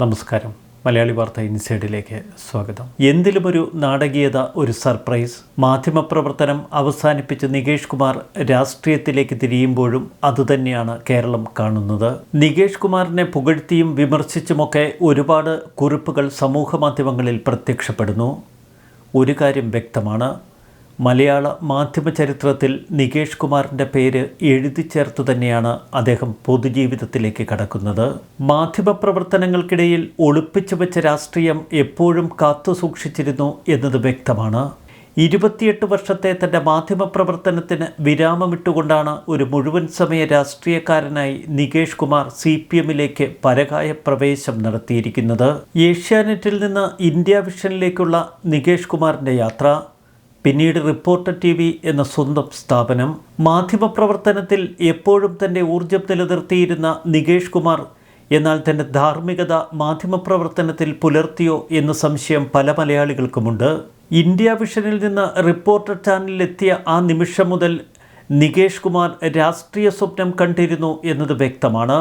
നമസ്കാരം. മലയാളി വാർത്ത ഇൻസൈഡിലേക്ക് സ്വാഗതം. എന്തിലും ഒരു നാടകീയത ഒരു സർപ്രൈസ്. മാധ്യമപ്രവർത്തനം അവസാനിപ്പിച്ച് നികേഷ് കുമാർ രാഷ്ട്രീയത്തിലേക്ക് തിരിയുമ്പോഴും അതുതന്നെയാണ് കേരളം കാണുന്നത്. നികേഷ് കുമാറിനെ പുകഴ്ത്തിയും വിമർശിച്ചുമൊക്കെ ഒരുപാട് കുറിപ്പുകൾ സമൂഹ മാധ്യമങ്ങളിൽ പ്രത്യക്ഷപ്പെടുന്നു. ഒരു കാര്യം വ്യക്തമാണ്. മലയാള മാധ്യമ ചരിത്രത്തിൽ നികേഷ് കുമാറിന്റെ പേര് എഴുതി ചേർത്ത് തന്നെയാണ് അദ്ദേഹം പൊതുജീവിതത്തിലേക്ക് കടക്കുന്നത്. മാധ്യമ പ്രവർത്തനങ്ങൾക്കിടയിൽ ഒളിപ്പിച്ചു വെച്ച രാഷ്ട്രീയം എപ്പോഴും കാത്തു സൂക്ഷിച്ചിരുന്നു എന്നത് വ്യക്തമാണ്. ഇരുപത്തിയെട്ട് വർഷത്തെ തന്റെ മാധ്യമ പ്രവർത്തനത്തിന് വിരാമമിട്ടുകൊണ്ടാണ് ഒരു മുഴുവൻ സമയ രാഷ്ട്രീയക്കാരനായി നികേഷ് കുമാർ സി പി എമ്മിലേക്ക് പരകായ പ്രവേശം നടത്തിയിരിക്കുന്നത്. ഏഷ്യാനെറ്റിൽ നിന്ന് ഇന്ത്യ വിഷനിലേക്കുള്ള നികേഷ് കുമാറിന്റെ യാത്ര പിന്നീട് റിപ്പോർട്ടർ ടി വി എന്ന സ്വന്തം സ്ഥാപനം മാധ്യമപ്രവർത്തനത്തിൽ എപ്പോഴും തന്റെ ഊർജം നിലനിർത്തിയിരുന്ന നികേഷ് കുമാർ എന്നാൽ തന്റെ ധാർമ്മികത മാധ്യമപ്രവർത്തനത്തിൽ പുലർത്തിയോ എന്ന സംശയം പല മലയാളികൾക്കുമുണ്ട്. ഇന്ത്യ വിഷനിൽ നിന്ന് റിപ്പോർട്ടർ ചാനലിലെത്തിയ ആ നിമിഷം മുതൽ നികേഷ് കുമാർ രാഷ്ട്രീയ സ്വപ്നം കണ്ടിരുന്നു എന്നത് വ്യക്തമാണ്.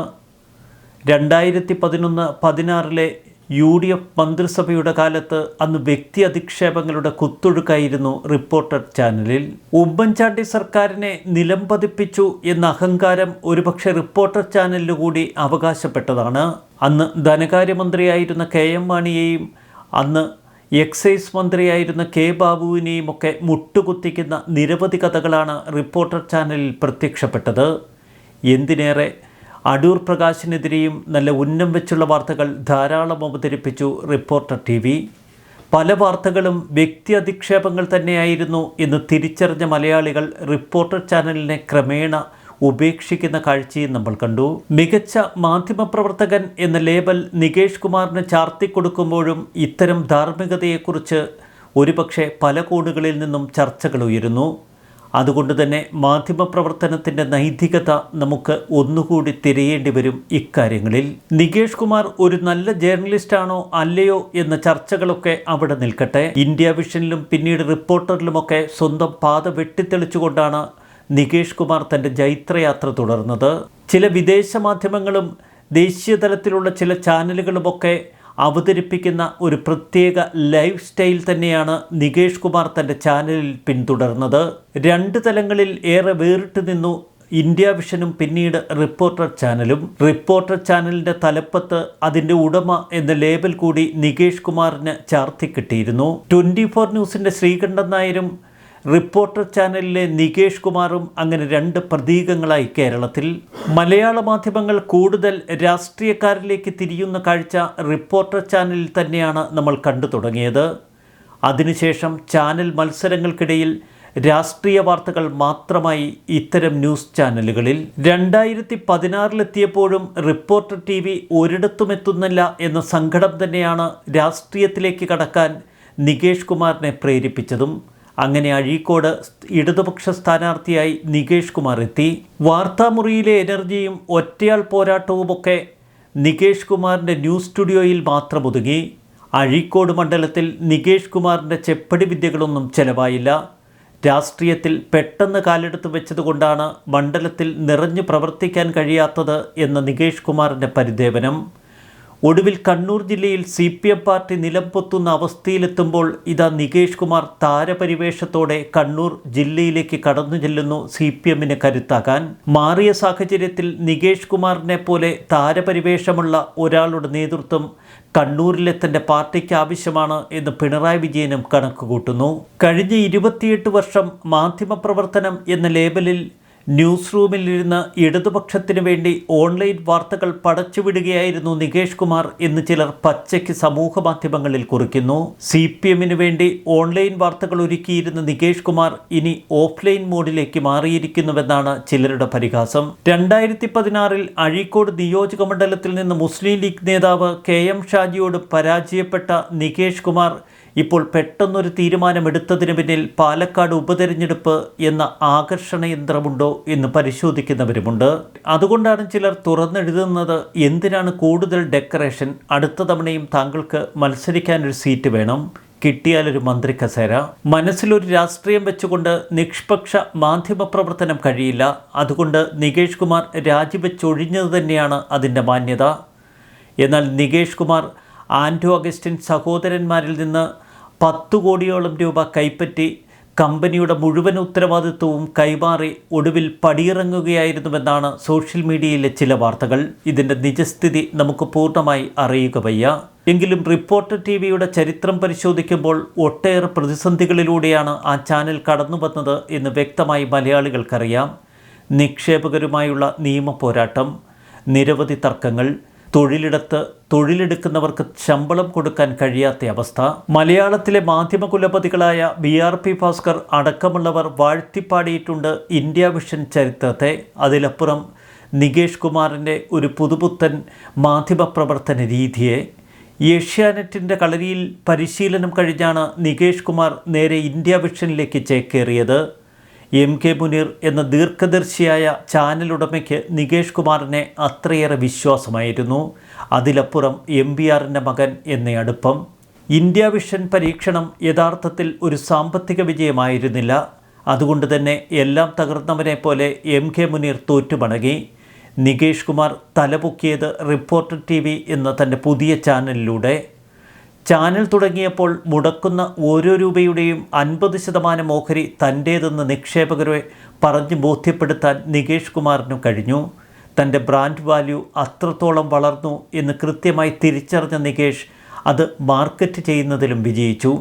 രണ്ടായിരത്തി പതിനൊന്ന് പതിനാറിലെ യു ഡി എഫ് മന്ത്രിസഭയുടെ കാലത്ത് അന്ന് വ്യക്തി അധിക്ഷേപങ്ങളുടെ കുത്തൊഴുക്കായിരുന്നു റിപ്പോർട്ടർ ചാനലിൽ. ഉമ്മൻചാണ്ടി സർക്കാരിനെ നിലംപതിപ്പിച്ചു എന്ന അഹങ്കാരം ഒരുപക്ഷെ റിപ്പോർട്ടർ ചാനലിന് അവകാശപ്പെട്ടതാണ്. അന്ന് ധനകാര്യമന്ത്രിയായിരുന്ന കെ എം മാണിയെയും അന്ന് എക്സൈസ് മന്ത്രിയായിരുന്ന കെ ബാബുവിനെയും ഒക്കെ മുട്ടുകുത്തിക്കുന്ന നിരവധി കഥകളാണ് റിപ്പോർട്ടർ ചാനലിൽ പ്രത്യക്ഷപ്പെട്ടത്. എന്തിനേറെ അടൂർ പ്രകാശിനെതിരെയും നല്ല ഉന്നം വെച്ചുള്ള വാർത്തകൾ ധാരാളം അവതരിപ്പിച്ചു റിപ്പോർട്ടർ ടി വി. പല വാർത്തകളും വ്യക്തി അധിക്ഷേപങ്ങൾ തന്നെയായിരുന്നു എന്ന് തിരിച്ചറിഞ്ഞ മലയാളികൾ റിപ്പോർട്ടർ ചാനലിനെ ക്രമേണ ഉപേക്ഷിക്കുന്ന കാഴ്ചയും നമ്മൾ കണ്ടു. മികച്ച മാധ്യമപ്രവർത്തകൻ എന്ന ലേബൽ നികേഷ് കുമാറിന് ചാർത്തിക്കൊടുക്കുമ്പോഴും ഇത്തരം ധാർമ്മികതയെക്കുറിച്ച് ഒരുപക്ഷെ പല കോണുകളിൽ നിന്നും ചർച്ചകൾ ഉയരുന്നു. അതുകൊണ്ട് തന്നെ മാധ്യമപ്രവർത്തനത്തിന്റെ നൈതികത നമുക്ക് ഒന്നുകൂടി തിരയേണ്ടി വരും ഇക്കാര്യങ്ങളിൽ. നികേഷ് കുമാർ ഒരു നല്ല ജേർണലിസ്റ്റാണോ അല്ലയോ എന്ന ചർച്ചകളൊക്കെ അവിടെ നിൽക്കട്ടെ. ഇന്ത്യ വിഷനിലും പിന്നീട് റിപ്പോർട്ടറിലുമൊക്കെ സ്വന്തം പാത വെട്ടിത്തെളിച്ചുകൊണ്ടാണ് നികേഷ് കുമാർ തന്റെ ജൈത്രയാത്ര തുടർന്നത്. ചില വിദേശ മാധ്യമങ്ങളും ദേശീയ തലത്തിലുള്ള ചില ചാനലുകളുമൊക്കെ അവതരിപ്പിക്കുന്ന ഒരു പ്രത്യേക ലൈഫ് സ്റ്റൈൽ തന്നെയാണ് നികേഷ് കുമാർ തന്റെ ചാനലിൽ പിന്തുടർന്നത്. രണ്ട് തലങ്ങളിൽ ഏറെ വേറിട്ട് നിന്നു ഇന്ത്യ വിഷനും പിന്നീട് റിപ്പോർട്ടർ ചാനലും. റിപ്പോർട്ടർ ചാനലിന്റെ തലപ്പത്ത് അതിന്റെ ഉടമ എന്ന ലേബൽ കൂടി നികേഷ് കുമാറിന് ചാർത്തി കിട്ടിയിരുന്നു. ട്വന്റി ഫോർ ന്യൂസിന്റെ ശ്രീകണ്ഠൻ നായരും റിപ്പോർട്ടർ ചാനലിലെ നികേഷ് കുമാറും അങ്ങനെ രണ്ട് പ്രതീകങ്ങളായി കേരളത്തിൽ. മലയാള മാധ്യമങ്ങൾ കൂടുതൽ രാഷ്ട്രീയക്കാരിലേക്ക് തിരിയുന്ന കാഴ്ച റിപ്പോർട്ടർ ചാനലിൽ തന്നെയാണ് നമ്മൾ കണ്ടു തുടങ്ങിയത്. അതിനുശേഷം ചാനൽ മത്സരങ്ങൾക്കിടയിൽ രാഷ്ട്രീയ വാർത്തകൾ മാത്രമായി ഇത്തരം ന്യൂസ് ചാനലുകളിൽ. രണ്ടായിരത്തി പതിനാറിലെത്തിയപ്പോഴും റിപ്പോർട്ടർ ടി വി ഒരിടത്തുമെത്തുന്നില്ല എന്ന സങ്കടം തന്നെയാണ് രാഷ്ട്രീയത്തിലേക്ക് കടക്കാൻ നികേഷ് കുമാറിനെ പ്രേരിപ്പിച്ചതും. അങ്ങനെ അഴീക്കോട് ഇടതുപക്ഷ സ്ഥാനാർത്ഥിയായി നികേഷ് കുമാർ എത്തി. വാർത്താമുറിയിലെ എനർജിയും ഒറ്റയാൾ പോരാട്ടവുമൊക്കെ നികേഷ് കുമാറിന്റെ ന്യൂസ് സ്റ്റുഡിയോയിൽ മാത്രം ഒതുങ്ങി. അഴീക്കോട് മണ്ഡലത്തിൽ നികേഷ് കുമാറിന്റെ ചെപ്പടി വിദ്യകളൊന്നും ചെലവായില്ല. രാഷ്ട്രീയത്തിൽ പെട്ടെന്ന് കാലെടുത്ത് വെച്ചതുകൊണ്ടാണ് മണ്ഡലത്തിൽ നിറഞ്ഞു പ്രവർത്തിക്കാൻ കഴിയാത്തത് എന്ന നികേഷ് കുമാറിന്റെ പരിദേവനം. ഒടുവിൽ കണ്ണൂർ ജില്ലയിൽ സി പി എം പാർട്ടി നിലംപൊത്തുന്ന അവസ്ഥയിലെത്തുമ്പോൾ ഇതാ നികേഷ് കുമാർ താരപരിവേഷത്തോടെ കണ്ണൂർ ജില്ലയിലേക്ക് കടന്നു ചെല്ലുന്നു സി പി എമ്മിന് കരുത്താക്കാൻ മാറിയ സാഹചര്യത്തിൽ നികേഷ് കുമാറിനെ പോലെ താരപരിവേഷമുള്ള ഒരാളുടെ നേതൃത്വം കണ്ണൂരിലെ തന്റെ പാർട്ടിക്ക് ആവശ്യമാണ് എന്ന് പിണറായി വിജയനും കണക്കുകൂട്ടുന്നു. കഴിഞ്ഞ ഇരുപത്തിയെട്ട് വർഷം മാധ്യമപ്രവർത്തനം എന്ന ലേബലിൽ ന്യൂസ് റൂമിൽ റൂമിലിരുന്ന് ഇടതുപക്ഷത്തിനു വേണ്ടി ഓൺലൈൻ വാർത്തകൾ പടച്ചുവിടുകയായിരുന്നു നികേഷ് കുമാർ എന്ന് ചിലർ പച്ചയ്ക്ക് സമൂഹ മാധ്യമങ്ങളിൽ കുറിക്കുന്നു. സി പി എമ്മിനു വേണ്ടി ഓൺലൈൻ വാർത്തകൾ ഒരുക്കിയിരുന്ന നികേഷ് കുമാർ ഇനി ഓഫ്ലൈൻ മോഡിലേക്ക് മാറിയിരിക്കുന്നുവെന്നാണ് ചിലരുടെ പരിഹാസം. രണ്ടായിരത്തി പതിനാറിൽ അഴീക്കോട് നിയോജക മണ്ഡലത്തിൽ നിന്ന് മുസ്ലിം ലീഗ് നേതാവ് കെ എം ഷാജിയോട് പരാജയപ്പെട്ട നികേഷ് കുമാർ ഇപ്പോൾ പെട്ടെന്നൊരു തീരുമാനമെടുത്തതിന് പിന്നിൽ പാലക്കാട് ഉപതെരഞ്ഞെടുപ്പ് എന്ന ആകർഷണ യന്ത്രമുണ്ടോ എന്ന് പരിശോധിക്കുന്നവരുമുണ്ട്. അതുകൊണ്ടാണ് ചിലർ തുറന്നെഴുതുന്നത് എന്തിനാണ് കൂടുതൽ ഡെക്കറേഷൻ? അടുത്ത തവണയും താങ്കൾക്ക് മത്സരിക്കാനൊരു സീറ്റ് വേണം. കിട്ടിയാലൊരു മന്ത്രി കസേര. മനസ്സിലൊരു രാഷ്ട്രീയം വെച്ചുകൊണ്ട് നിഷ്പക്ഷ മാധ്യമ പ്രവർത്തനം കഴിയില്ല. അതുകൊണ്ട് നികേഷ് കുമാർ രാജിവെച്ചൊഴിഞ്ഞത് തന്നെയാണ് അതിന്റെ മാന്യത. എന്നാൽ നികേഷ് കുമാർ ആൻഡോ അഗസ്റ്റിൻ സഹോദരന്മാരിൽ നിന്ന് പത്തു കോടിയോളം രൂപ കൈപ്പറ്റി കമ്പനിയുടെ മുഴുവൻ ഉത്തരവാദിത്വവും കൈമാറി ഒടുവിൽ പടിയിറങ്ങുകയായിരുന്നുവെന്നാണ് സോഷ്യൽ മീഡിയയിലെ ചില വാർത്തകൾ. ഇതിന്റെ നിജസ്ഥിതി നമുക്ക് പൂർണമായി അറിയുക വയ്യ. എങ്കിലും റിപ്പോർട്ടർ ടി വിയുടെ ചരിത്രം പരിശോധിക്കുമ്പോൾ ഒട്ടേറെ പ്രതിസന്ധികളിലൂടെയാണ് ആ ചാനൽ കടന്നു വന്നത് എന്ന് വ്യക്തമായി മലയാളികൾക്കറിയാം. നിക്ഷേപകരുമായുള്ള നിയമ പോരാട്ടം നിരവധി തർക്കങ്ങൾ തൊഴിലിടത്ത് തൊഴിലെടുക്കുന്നവർക്ക് ശമ്പളം കൊടുക്കാൻ കഴിയാത്ത അവസ്ഥ. മലയാളത്തിലെ മാധ്യമ കുലപതികളായ ബി ആർ പി ഭാസ്കർ അടക്കമുള്ളവർ വാഴ്ത്തിപ്പാടിയിട്ടുണ്ട് ഇന്ത്യ വിഷൻ ചരിത്രത്തെ. അതിലപ്പുറം നികേഷ് കുമാറിന്റെ ഒരു പുതുപുത്തൻ മാധ്യമപ്രവർത്തന രീതിയെ. ഏഷ്യാനെറ്റിന്റെ കളരിയിൽ പരിശീലനം കഴിഞ്ഞാണ് നികേഷ് കുമാർ നേരെ ഇന്ത്യ വിഷനിലേക്ക് ചേക്കേറിയത്. എം കെ മുനീർ എന്ന ദീർഘദർശിയായ ചാനൽ ഉടമയ്ക്ക് നികേഷ് കുമാറിനെ അത്രയേറെ വിശ്വാസമായിരുന്നു. അതിലപ്പുറം എം ബി ആറിന്റെ മകൻ എന്ന അടുപ്പം. ഇന്ത്യ വിഷൻ പരീക്ഷണം യഥാർത്ഥത്തിൽ ഒരു സാമ്പത്തിക വിജയമായിരുന്നില്ല. അതുകൊണ്ട് തന്നെ എല്ലാം തകർന്നവനെ പോലെ എം കെ മുനീർ തോറ്റുമടങ്ങി നികേഷ് കുമാർ തലപൊക്കിയത് റിപ്പോർട്ടർ ടി എന്ന തന്റെ പുതിയ ചാനലിലൂടെ. ചാനൽ തുടങ്ങിയപ്പോൾ മുടക്കുന്ന ഓരോ രൂപയുടെയും അൻപത് ശതമാനം ഓഹരി തന്റേതെന്ന് നിക്ഷേപകരെ പറഞ്ഞ് ബോധ്യപ്പെടുത്താൻ നികേഷ് കുമാറിനു കഴിഞ്ഞു. തന്റെ ബ്രാൻഡ് വാല്യൂ അത്രത്തോളം വളർന്നു എന്ന് കൃത്യമായി തിരിച്ചറിഞ്ഞ നികേഷ് അത് മാർക്കറ്റ് ചെയ്യുന്നതിലും വിജയിച്ചു.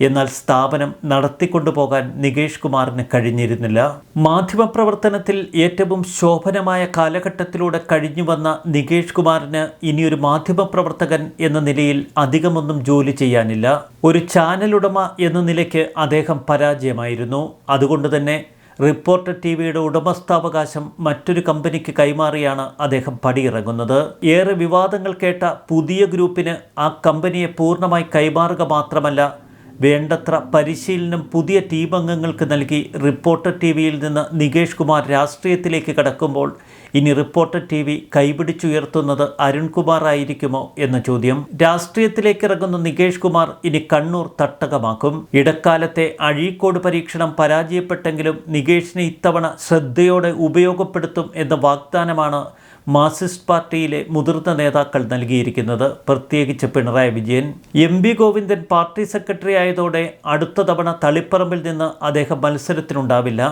എന്നാൽ സ്ഥാപനം നടത്തിക്കൊണ്ടുപോകാൻ നികേഷ് കുമാറിന് കഴിഞ്ഞിരുന്നില്ല. മാധ്യമപ്രവർത്തനത്തിൽ ഏറ്റവും ശോഭനമായ കാലഘട്ടത്തിലൂടെ കഴിഞ്ഞു വന്ന നികേഷ് കുമാറിന് ഇനിയൊരു മാധ്യമപ്രവർത്തകൻ എന്ന നിലയിൽ അധികമൊന്നും ജോലി ചെയ്യാനില്ല. ഒരു ചാനൽ ഉടമ എന്ന നിലയ്ക്ക് അദ്ദേഹം പരാജയമായിരുന്നു. അതുകൊണ്ട് തന്നെ റിപ്പോർട്ടർ ടി വിയുടെ ഉടമസ്ഥാവകാശം മറ്റൊരു കമ്പനിക്ക് കൈമാറിയാണ് അദ്ദേഹം പടിയിറങ്ങുന്നത്. ഏറെ വിവാദങ്ങൾ കേട്ട പുതിയ ഗ്രൂപ്പിന് ആ കമ്പനിയെ പൂർണമായി കൈമാറുക മാത്രമല്ല വേണ്ടത്ര പരിശീലനം പുതിയ ടീം അംഗങ്ങൾക്ക് നൽകി റിപ്പോർട്ടർ ടി വിയിൽ നിന്ന് നികേഷ് കുമാർ രാഷ്ട്രീയത്തിലേക്ക് കടക്കുമ്പോൾ ഇനി റിപ്പോർട്ടർ ടി വി കൈപിടിച്ചുയർത്തുന്നത് അരുൺകുമാർ ആയിരിക്കുമോ എന്ന ചോദ്യം. രാഷ്ട്രീയത്തിലേക്ക് ഇറങ്ങുന്ന നികേഷ് കുമാർ ഇനി കണ്ണൂർ തട്ടകമാക്കും. ഇടക്കാലത്തെ അഴീക്കോട് പരീക്ഷണം പരാജയപ്പെട്ടെങ്കിലും നികേഷിനെ ഇത്തവണ ശ്രദ്ധയോടെ ഉപയോഗപ്പെടുത്തും എന്ന വാഗ്ദാനമാണ് മാർക്സിസ്റ്റ് പാർട്ടിയിലെ മുതിർന്ന നേതാക്കൾ നൽകിയിരിക്കുന്നത്. പ്രത്യേകിച്ച് Pinarayi Vijayan. M B Govindan party secretary ആയതോടെ അടുത്ത തവണ തളിപ്പറമ്പിൽ നിന്ന് അദ്ദേഹം മത്സരത്തിനുണ്ടാവില്ല.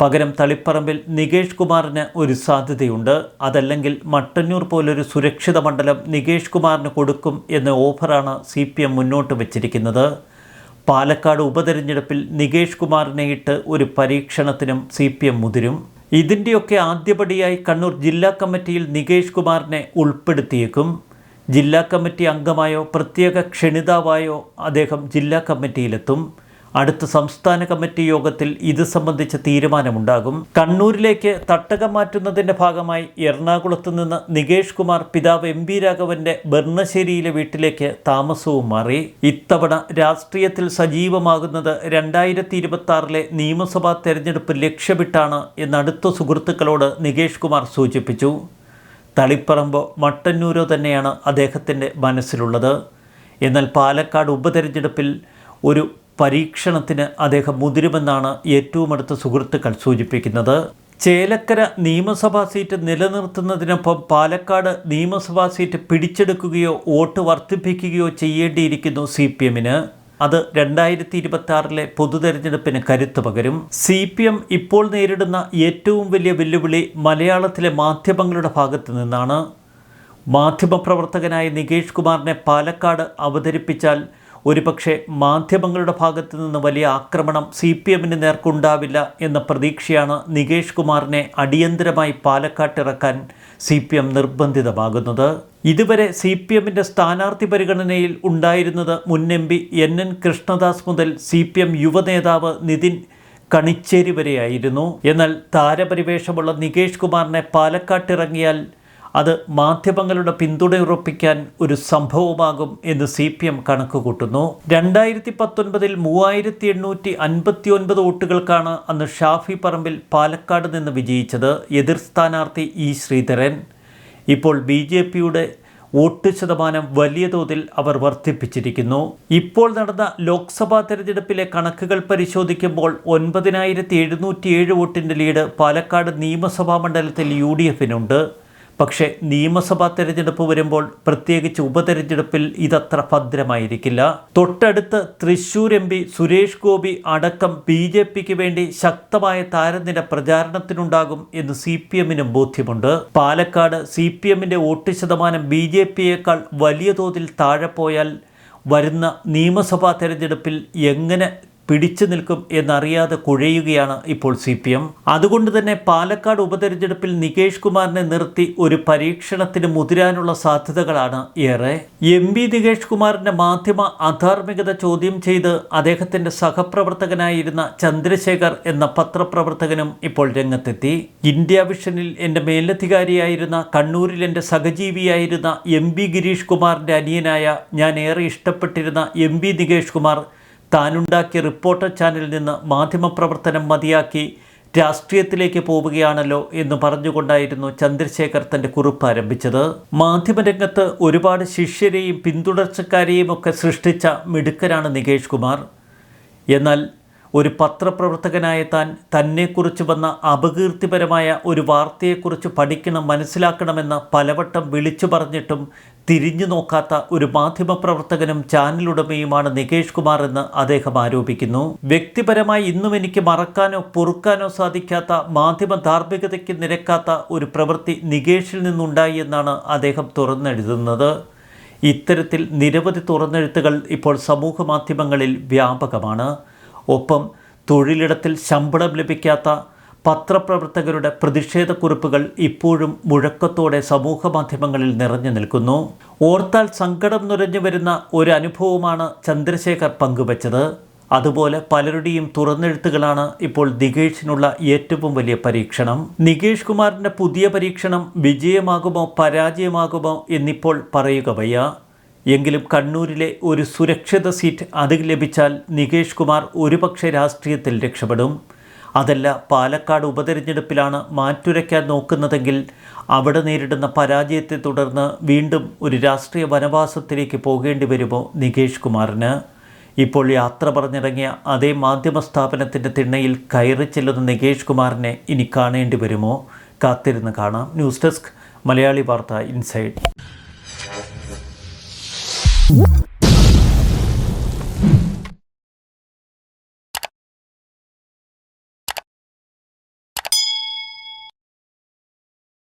പകരം തളിപ്പറമ്പിൽ നികേഷ് കുമാറിന് ഒരു സാധ്യതയുണ്ട്. അതല്ലെങ്കിൽ മട്ടന്നൂർ പോലൊരു സുരക്ഷിത മണ്ഡലം നികേഷ് കുമാറിന് കൊടുക്കും എന്ന ഓഫറാണ് സി പി എം മുന്നോട്ട് വച്ചിരിക്കുന്നത്. പാലക്കാട് ഉപതെരഞ്ഞെടുപ്പിൽ നികേഷ് കുമാറിനെ ഇട്ട് ഒരു പരീക്ഷണത്തിനും സി പി എം മുതിരും. ഇതിന്റെയൊക്കെ ആദ്യപടിയായി കണ്ണൂർ ജില്ലാ കമ്മിറ്റിയിൽ നികേഷ് കുമാറിനെ ഉൾപ്പെടുത്തിയേക്കും. ജില്ലാ കമ്മിറ്റി അംഗമായോ പ്രത്യേക ക്ഷണിതാവായോ അദ്ദേഹം ജില്ലാ കമ്മിറ്റിയിലെത്തും. അടുത്ത സംസ്ഥാന കമ്മിറ്റി യോഗത്തിൽ ഇത് സംബന്ധിച്ച തീരുമാനമുണ്ടാകും. കണ്ണൂരിലേക്ക് തട്ടകം മാറ്റുന്നതിന്റെ ഭാഗമായി എറണാകുളത്ത് നിന്ന് നികേഷ് കുമാർ പിതാവ് എം പി രാഘവന്റെ ബർണശ്ശേരിയിലെ വീട്ടിലേക്ക് താമസവും മാറി. ഇത്തവണ രാഷ്ട്രീയത്തിൽ സജീവമാകുന്നത് രണ്ടായിരത്തി ഇരുപത്തി ആറിലെ നിയമസഭാ തെരഞ്ഞെടുപ്പ് ലക്ഷ്യമിട്ടാണ് എന്ന് അടുത്ത സുഹൃത്തുക്കളോട് നികേഷ് കുമാർ സൂചിപ്പിച്ചു. തളിപ്പറമ്പോ മട്ടന്നൂരോ തന്നെയാണ് അദ്ദേഹത്തിന്റെ മനസ്സിലുള്ളത്. എന്നാൽ പാലക്കാട് ഉപതെരഞ്ഞെടുപ്പിൽ ഒരു പരീക്ഷണത്തിന് അദ്ദേഹം മുതിരുമെന്നാണ് ഏറ്റവും അടുത്ത സുഹൃത്തുക്കൾ സൂചിപ്പിക്കുന്നത്. ചേലക്കര നിയമസഭാ സീറ്റ് നിലനിർത്തുന്നതിനൊപ്പം പാലക്കാട് നിയമസഭാ സീറ്റ് പിടിച്ചെടുക്കുകയോ വോട്ട് വർദ്ധിപ്പിക്കുകയോ ചെയ്യേണ്ടിയിരിക്കുന്നു സി പി എമ്മിന്. അത് രണ്ടായിരത്തി ഇരുപത്തി ആറിലെ പൊതുതെരഞ്ഞെടുപ്പിന് കരുത്തു പകരും. സി പി എം ഇപ്പോൾ നേരിടുന്ന ഏറ്റവും വലിയ വെല്ലുവിളി മലയാളത്തിലെ മാധ്യമങ്ങളുടെ ഭാഗത്തു നിന്നാണ്. മാധ്യമപ്രവർത്തകനായ നികേഷ് കുമാറിനെ പാലക്കാട് അവതരിപ്പിച്ചാൽ ഒരുപക്ഷെ മാധ്യമങ്ങളുടെ ഭാഗത്തു നിന്ന് വലിയ ആക്രമണം സി പി എമ്മിന് നേർക്കുണ്ടാവില്ല എന്ന പ്രതീക്ഷയാണ് നികേഷ് കുമാറിനെ അടിയന്തരമായി പാലക്കാട്ടിറക്കാൻ സി പി എം നിർബന്ധിതമാകുന്നത്. ഇതുവരെ സി പി എമ്മിന്റെ സ്ഥാനാർത്ഥി പരിഗണനയിൽ ഉണ്ടായിരുന്നത് മുൻ M P N N Krishnadas മുതൽ സി പി എം യുവനേതാവ് നിതിൻ കണിച്ചേരി വരെയായിരുന്നു. എന്നാൽ താരപരിവേഷമുള്ള നികേഷ് കുമാറിനെ പാലക്കാട്ടിറങ്ങിയാൽ അത് മാധ്യമങ്ങളുടെ പിന്തുണയുറപ്പിക്കാൻ ഒരു സംഭവമാകും എന്ന് സി പി എം കണക്ക് കൂട്ടുന്നു രണ്ടായിരത്തി പത്തൊൻപതിൽ മൂവായിരത്തി എണ്ണൂറ്റി അൻപത്തി ഒൻപത് വോട്ടുകൾക്കാണ് അന്ന് ഷാഫി പറമ്പിൽ പാലക്കാട് നിന്ന് വിജയിച്ചത് എതിർ സ്ഥാനാർത്ഥി ഇ ശ്രീധരൻ. ഇപ്പോൾ ബി ജെ പിയുടെ വോട്ട് ശതമാനം വലിയ തോതിൽ അവർ വർദ്ധിപ്പിച്ചിരിക്കുന്നു. ഇപ്പോൾ നടന്ന ലോക്സഭാ തെരഞ്ഞെടുപ്പിലെ കണക്കുകൾ പരിശോധിക്കുമ്പോൾ ഒൻപതിനായിരത്തി എഴുന്നൂറ്റി ഏഴ് വോട്ടിന്റെ ലീഡ് പാലക്കാട് നിയമസഭാ മണ്ഡലത്തിൽ യു ഡി എഫിനുണ്ട്. പക്ഷേ നിയമസഭാ തെരഞ്ഞെടുപ്പ് വരുമ്പോൾ പ്രത്യേകിച്ച് ഉപതെരഞ്ഞെടുപ്പിൽ ഇതത്ര ഭദ്രമായിരിക്കില്ല. തൊട്ടടുത്ത് തൃശൂർ എം പി സുരേഷ് ഗോപി അടക്കം ബി ജെ പിക്ക് വേണ്ടി ശക്തമായ താരനിര പ്രചാരണത്തിനുണ്ടാകും എന്ന് സി പി എമ്മിനും ബോധ്യമുണ്ട്. പാലക്കാട് സി പി എമ്മിന്റെ വോട്ട് ശതമാനം ബി ജെ പിയേക്കാൾ വലിയ തോതിൽ താഴെ പോയാൽ വരുന്ന നിയമസഭാ തെരഞ്ഞെടുപ്പിൽ എങ്ങനെ പിടിച്ചു നിൽക്കും എന്നറിയാതെ കുഴയുകയാണ് ഇപ്പോൾ സി പി എം. അതുകൊണ്ട് തന്നെ പാലക്കാട് ഉപതെരഞ്ഞെടുപ്പിൽ നികേഷ് കുമാറിനെ നിർത്തി ഒരു പരീക്ഷണത്തിന് മുതിരാനുള്ള സാധ്യതകളാണ് ഏറെ. എം വി നികേഷ് കുമാറിന്റെ മാധ്യമ അധാർമികത ചോദ്യം ചെയ്ത് അദ്ദേഹത്തിന്റെ സഹപ്രവർത്തകനായിരുന്ന ചന്ദ്രശേഖർ എന്ന പത്രപ്രവർത്തകനും ഇപ്പോൾ രംഗത്തെത്തി. ഇന്ത്യ വിഷനിൽ എന്റെ മേലധികാരിയായിരുന്ന കണ്ണൂരിൽ എന്റെ സഹജീവിയായിരുന്ന എം വി ഗിരീഷ് കുമാറിന്റെ അനിയനായ ഞാൻ ഏറെ ഇഷ്ടപ്പെട്ടിരുന്ന എം വി നികേഷ് കുമാർ താനുണ്ടാക്കിയ റിപ്പോർട്ടർ ചാനലിൽ നിന്ന് മാധ്യമപ്രവർത്തനം മതിയാക്കി രാഷ്ട്രീയത്തിലേക്ക് പോവുകയാണല്ലോ എന്ന് പറഞ്ഞുകൊണ്ടായിരുന്നു ചന്ദ്രശേഖർ തന്റെ കുറിപ്പ് ആരംഭിച്ചത്. മാധ്യമരംഗത്ത് ഒരുപാട് ശിഷ്യരെയും പിന്തുടർച്ചക്കാരെയും ഒക്കെ സൃഷ്ടിച്ച മിടുക്കരാണ് നികേഷ് കുമാർ. എന്നാൽ ഒരു പത്രപ്രവർത്തകനായ താൻ തന്നെക്കുറിച്ച് വന്ന അപകീർത്തിപരമായ ഒരു വാർത്തയെക്കുറിച്ച് പഠിക്കണം മനസ്സിലാക്കണമെന്ന് പലവട്ടം വിളിച്ചു പറഞ്ഞിട്ടും തിരിഞ്ഞു നോക്കാത്ത ഒരു മാധ്യമപ്രവർത്തകനും ചാനലുടമയുമാണ് നികേഷ് കുമാർ എന്ന് അദ്ദേഹം ആരോപിക്കുന്നു. വ്യക്തിപരമായി ഇന്നും എനിക്ക് മറക്കാനോ പൊറുക്കാനോ സാധിക്കാത്ത മാധ്യമ ധാർമ്മികതയ്ക്ക് നിരക്കാത്ത ഒരു പ്രവൃത്തി നികേഷിൽ നിന്നുണ്ടായി എന്നാണ് അദ്ദേഹം തുറന്നെഴുതുന്നത്. ഇത്തരത്തിൽ നിരവധി തുറന്നെഴുത്തുകൾ ഇപ്പോൾ സമൂഹ മാധ്യമങ്ങളിൽ വ്യാപകമാണ്. ഒപ്പം തൊഴിലിടത്തിൽ ശമ്പളം ലഭിക്കാത്ത പത്രപ്രവർത്തകരുടെ പ്രതിഷേധക്കുറിപ്പുകൾ ഇപ്പോഴും മുഴക്കത്തോടെ സമൂഹ മാധ്യമങ്ങളിൽ നിറഞ്ഞു നിൽക്കുന്നു. ഓർത്താൽ സങ്കടം നുരഞ്ഞു വരുന്ന ഒരു അനുഭവമാണ് ചന്ദ്രശേഖർ പങ്കുവച്ചത്. അതുപോലെ പലരുടെയും തുറന്നെഴുത്തുകളാണ് ഇപ്പോൾ നികേഷിനുള്ള ഏറ്റവും വലിയ പരീക്ഷണം. നികേഷ് കുമാറിന്റെ പുതിയ പരീക്ഷണം വിജയമാകുമോ പരാജയമാകുമോ എന്നിപ്പോൾ പറയുക വയ്യ. എങ്കിലും കണ്ണൂരിലെ ഒരു സുരക്ഷിത സീറ്റ് അതിൽ ലഭിച്ചാൽ നികേഷ് കുമാർ ഒരുപക്ഷെ രാഷ്ട്രീയത്തിൽ രക്ഷപ്പെടും. അതല്ല പാലക്കാട് ഉപതെരഞ്ഞെടുപ്പിലാണ് മാറ്റുരയ്ക്കാൻ നോക്കുന്നതെങ്കിൽ അവിടെ നേരിടുന്ന പരാജയത്തെ തുടർന്ന് വീണ്ടും ഒരു രാഷ്ട്രീയ വനവാസത്തിലേക്ക് പോകേണ്ടി വരുമോ നികേഷ് കുമാറിന്? ഇപ്പോൾ യാത്ര പറഞ്ഞിറങ്ങിയ അതേ മാധ്യമ സ്ഥാപനത്തിന്റെ തിണ്ണയിൽ കയറി ചെല്ലുന്ന നികേഷ് കുമാറിനെ ഇനി കാണേണ്ടി വരുമോ? കാത്തിരുന്ന് കാണാം. ന്യൂസ് ഡെസ്ക് മലയാളി വാർത്ത ഇൻസൈഡ്. Whoop.